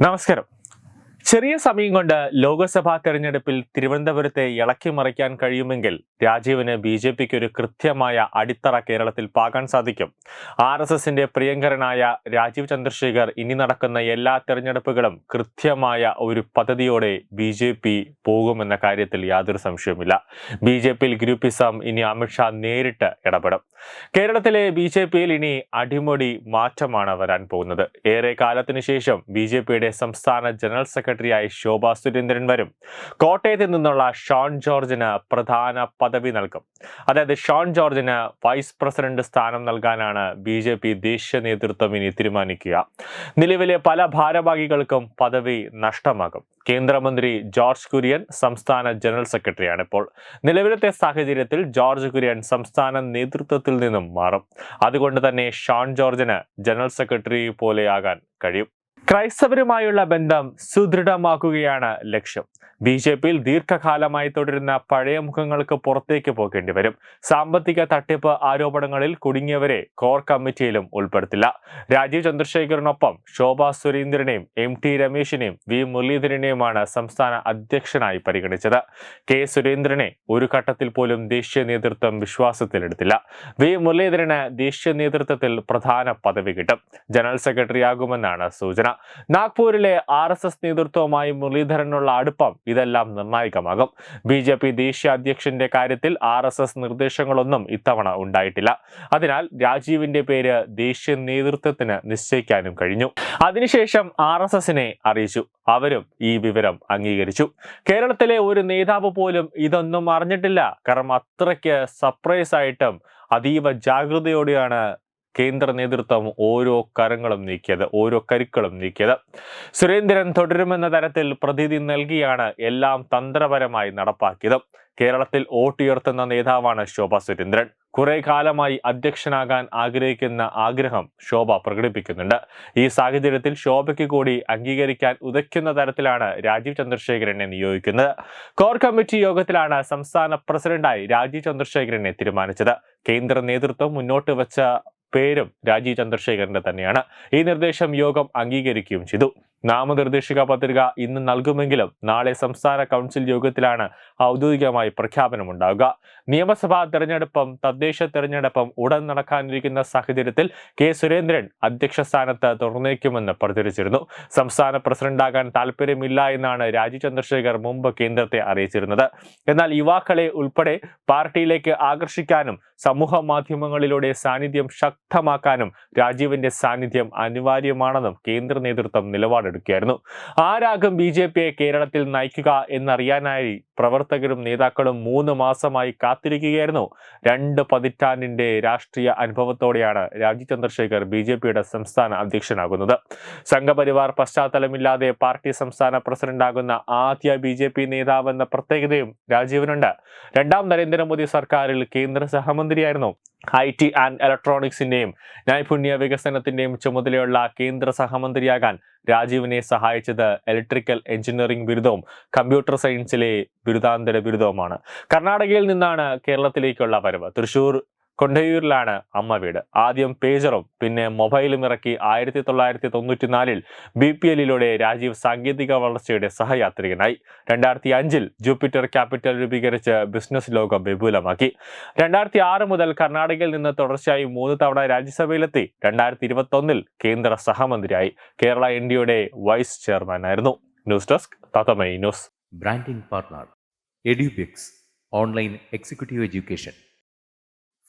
నమస్కారం ചെറിയ സമയം കൊണ്ട് ലോക്സഭാ തെരഞ്ഞെടുപ്പിൽ തിരുവനന്തപുരത്തെ ഇളക്കി മറിക്കാൻ കഴിയുമെങ്കിൽ രാജീവിന് ബി ജെ പിക്ക് ഒരു കൃത്യമായ അടിത്തറ കേരളത്തിൽ പാകാൻ സാധിക്കും. ആർ എസ് എസിന്റെ പ്രിയങ്കരനായ രാജീവ് ചന്ദ്രശേഖർ ഇനി നടക്കുന്ന എല്ലാ തെരഞ്ഞെടുപ്പുകളും കൃത്യമായ ഒരു പദ്ധതിയോടെ ബി ജെ പി പോകുമെന്ന കാര്യത്തിൽ യാതൊരു സംശയവുമില്ല. ബി ജെ പിയിൽ ഗ്രൂപ്പിസം ഇനി അമിത്ഷാ നേരിട്ട് ഇടപെടും. കേരളത്തിലെ ബി ജെ പിയിൽ ഇനി അടിമുടി മാറ്റമാണ് വരാൻ പോകുന്നത്. ഏറെ കാലത്തിന് ശേഷം ബി ജെ പിയുടെ സംസ്ഥാന ജനറൽ സെക്രട്ടറിയായി ശോഭ സുരേന്ദ്രൻ വരും. കോട്ടയത്ത് നിന്നുള്ള ഷോൺ ജോർജിന് പ്രധാന പദവി നൽകും. അതായത് ഷോൺ ജോർജിന് വൈസ് പ്രസിഡന്റ് സ്ഥാനം നൽകാനാണ് ബി ജെ പി ദേശീയ നേതൃത്വം ഇനി തീരുമാനിക്കുക. നിലവിലെ പല ഭാരവാഹികൾക്കും പദവി നഷ്ടമാകും. കേന്ദ്രമന്ത്രി ജോർജ് കുര്യൻ സംസ്ഥാന ജനറൽ സെക്രട്ടറിയാണ് ഇപ്പോൾ. നിലവിലത്തെ സാഹചര്യത്തിൽ ജോർജ് കുര്യൻ സംസ്ഥാന നേതൃത്വത്തിൽ നിന്നും മാറും. അതുകൊണ്ട് തന്നെ ഷോൺ ജോർജിന് ജനറൽ സെക്രട്ടറി പോലെയാകാൻ കഴിയും. ക്രൈസ്തവരുമായുള്ള ബന്ധം സുദൃഢമാക്കുകയാണ് ലക്ഷ്യം. ബി ജെ പിയിൽ ദീർഘകാലമായി തുടരുന്ന പഴയ മുഖങ്ങൾക്ക് പുറത്തേക്ക് പോകേണ്ടി വരും. സാമ്പത്തിക തട്ടിപ്പ് ആരോപണങ്ങളിൽ കുടുങ്ങിയവരെ കോർ കമ്മിറ്റിയിലും ഉൾപ്പെടുത്തില്ല. രാജീവ് ചന്ദ്രശേഖറിനൊപ്പം ശോഭ സുരേന്ദ്രനെയും എം ടി രമേശിനെയും വി മുരളീധരനെയുമാണ് സംസ്ഥാന അധ്യക്ഷനായി പരിഗണിച്ചത്. കെ സുരേന്ദ്രനെ ഒരു ഘട്ടത്തിൽ പോലും ദേശീയ നേതൃത്വം വിശ്വാസത്തിലെടുത്തില്ല. വി മുരളീധരന് ദേശീയ നേതൃത്വത്തിൽ പ്രധാന പദവി കിട്ടും. ജനറൽ സെക്രട്ടറി ആകുമെന്നാണ് സൂചന. നാഗ്പൂരിലെ ആർ എസ് എസ് നേതൃത്വവുമായി മുരളീധരനുള്ള അടുപ്പം ഇതെല്ലാം നിർണായകമാകും. ബി ജെ പി ദേശീയ അധ്യക്ഷന്റെ കാര്യത്തിൽ ആർ എസ് എസ് നിർദ്ദേശങ്ങളൊന്നും ഇത്തവണ ഉണ്ടായിട്ടില്ല. അതിനാൽ രാജീവിന്റെ പേര് ദേശീയ നേതൃത്വത്തിന് നിശ്ചയിക്കാനും കഴിഞ്ഞു. അതിനുശേഷം ആർ എസ് എസിനെ അറിയിച്ചു. അവരും ഈ വിവരം അംഗീകരിച്ചു. കേരളത്തിലെ ഒരു നേതാവ് പോലും ഇതൊന്നും അറിഞ്ഞിട്ടില്ല. കാരണം അത്രയ്ക്ക് സർപ്രൈസ് ആയിട്ടും അതീവ ജാഗ്രതയോടെയാണ് കേന്ദ്ര നേതൃത്വം ഓരോ കരങ്ങളും നീക്കിയത് ഓരോ കരുക്കളും നീക്കിയത്. സുരേന്ദ്രൻ തുടരുമെന്ന തരത്തിൽ പ്രതീതി നൽകിയാണ് എല്ലാം തന്ത്രപരമായി നടപ്പാക്കിയത്. കേരളത്തിൽ വോട്ടുയർത്തുന്ന നേതാവാണ് ശോഭ സുരേന്ദ്രൻ. കുറെ കാലമായി അധ്യക്ഷനാകാൻ ആഗ്രഹിക്കുന്ന ആഗ്രഹം ശോഭ പ്രകടിപ്പിക്കുന്നുണ്ട്. ഈ സാഹചര്യത്തിൽ ശോഭയ്ക്ക് കൂടി അംഗീകരിക്കാൻ ഉദയ്ക്കുന്ന തരത്തിലാണ് രാജീവ് ചന്ദ്രശേഖരനെ നിയോഗിക്കുന്നത്. കോർ കമ്മിറ്റി യോഗത്തിലാണ് സംസ്ഥാന പ്രസിഡന്റായി രാജീവ് ചന്ദ്രശേഖരനെ തീരുമാനിച്ചത്. കേന്ദ്ര നേതൃത്വം മുന്നോട്ട് വെച്ച പേരും രാജീവ് ചന്ദ്രശേഖരന്റെ തന്നെയാണ്. ഈ നിർദ്ദേശം യോഗം അംഗീകരിക്കുകയും ചെയ്തു. നാമനിർദ്ദേശിക പത്രിക ഇന്ന് നൽകുമെങ്കിലും നാളെ സംസ്ഥാന കൗൺസിൽ യോഗത്തിലാണ് ഔദ്യോഗികമായി പ്രഖ്യാപനമുണ്ടാവുക. നിയമസഭാ തെരഞ്ഞെടുപ്പും തദ്ദേശ തെരഞ്ഞെടുപ്പും ഉടൻ നടക്കാനിരിക്കുന്ന സാഹചര്യത്തിൽ കെ സുരേന്ദ്രൻ അധ്യക്ഷ സ്ഥാനത്ത് തുടർന്നേക്കുമെന്ന് പ്രചരിച്ചിരുന്നു. സംസ്ഥാന പ്രസിഡന്റാകാൻ താല്പര്യമില്ല എന്നാണ് രാജീവ് ചന്ദ്രശേഖർ മുമ്പ് കേന്ദ്രത്തെ അറിയിച്ചിരുന്നത്. എന്നാൽ യുവാക്കളെ ഉൾപ്പെടെ പാർട്ടിയിലേക്ക് ആകർഷിക്കാനും സമൂഹ മാധ്യമങ്ങളിലൂടെ സാന്നിധ്യം ശക്തമാക്കാനും രാജീവിന്റെ സാന്നിധ്യം അനിവാര്യമാണെന്നും കേന്ദ്ര നേതൃത്വം നിലപാടെടുക്കുകയായിരുന്നു ആരാകും ബി ജെ പിയെ കേരളത്തിൽ നയിക്കുക എന്നറിയാനായി പ്രവർത്തകരും നേതാക്കളും മൂന്ന് മാസമായി കാത്തിരിക്കുകയായിരുന്നു. രണ്ട് പതിറ്റാണ്ടിന്റെ രാഷ്ട്രീയ അനുഭവത്തോടെയാണ് രാജീവ് ചന്ദ്രശേഖർ ബി ജെ പിയുടെ സംസ്ഥാന അധ്യക്ഷനാകുന്നത്. സംഘപരിവാർ പശ്ചാത്തലമില്ലാതെ പാർട്ടി സംസ്ഥാന പ്രസിഡന്റാകുന്ന ആദ്യ ബി ജെ പി നേതാവെന്ന പ്രത്യേകതയും രാജീവിനുണ്ട്. രണ്ടാം നരേന്ദ്രമോദി സർക്കാരിൽ കേന്ദ്ര സഹമന്ത്രിയായിരുന്നു. ഐ ടി ആൻഡ് ഇലക്ട്രോണിക്സിന്റെയും നൈപുണ്യ വികസനത്തിന്റെയും ചുമതലയുള്ള കേന്ദ്ര സഹമന്ത്രിയാകാൻ രാജീവിനെ സഹായിച്ചത് ഇലക്ട്രിക്കൽ എഞ്ചിനീയറിംഗ് ബിരുദവും കമ്പ്യൂട്ടർ സയൻസിലെ ബിരുദാന്തര ബിരുദവുമാണ്. കർണാടകയിൽ നിന്നാണ് കേരളത്തിലേക്കുള്ള വരവ്. തൃശൂർ കൊണ്ടയൂരിലാണ് അമ്മ വീട്. ആദ്യം പേജറും പിന്നെ മൊബൈലും ഇറക്കി ആയിരത്തി തൊള്ളായിരത്തി തൊണ്ണൂറ്റിനാലിൽ ബി പി എല്ലിലൂടെ രാജീവ് സാങ്കേതിക വളർച്ചയുടെ സഹയാത്രികനായി. രണ്ടായിരത്തി അഞ്ചിൽ ജൂപ്പിറ്റർ ക്യാപിറ്റൽ രൂപീകരിച്ച് ബിസിനസ് ലോകം വിപുലമാക്കി. രണ്ടായിരത്തി ആറ് മുതൽ കർണാടകയിൽ നിന്ന് തുടർച്ചയായി മൂന്ന് തവണ രാജ്യസഭയിലെത്തി. രണ്ടായിരത്തി ഇരുപത്തൊന്നിൽ കേന്ദ്ര സഹമന്ത്രിയായി. കേരള ഇന്ത്യയുടെ വൈസ് ചെയർമാനായിരുന്നു news desk തത്തമൈ news. Branding partner Edubix online executive education.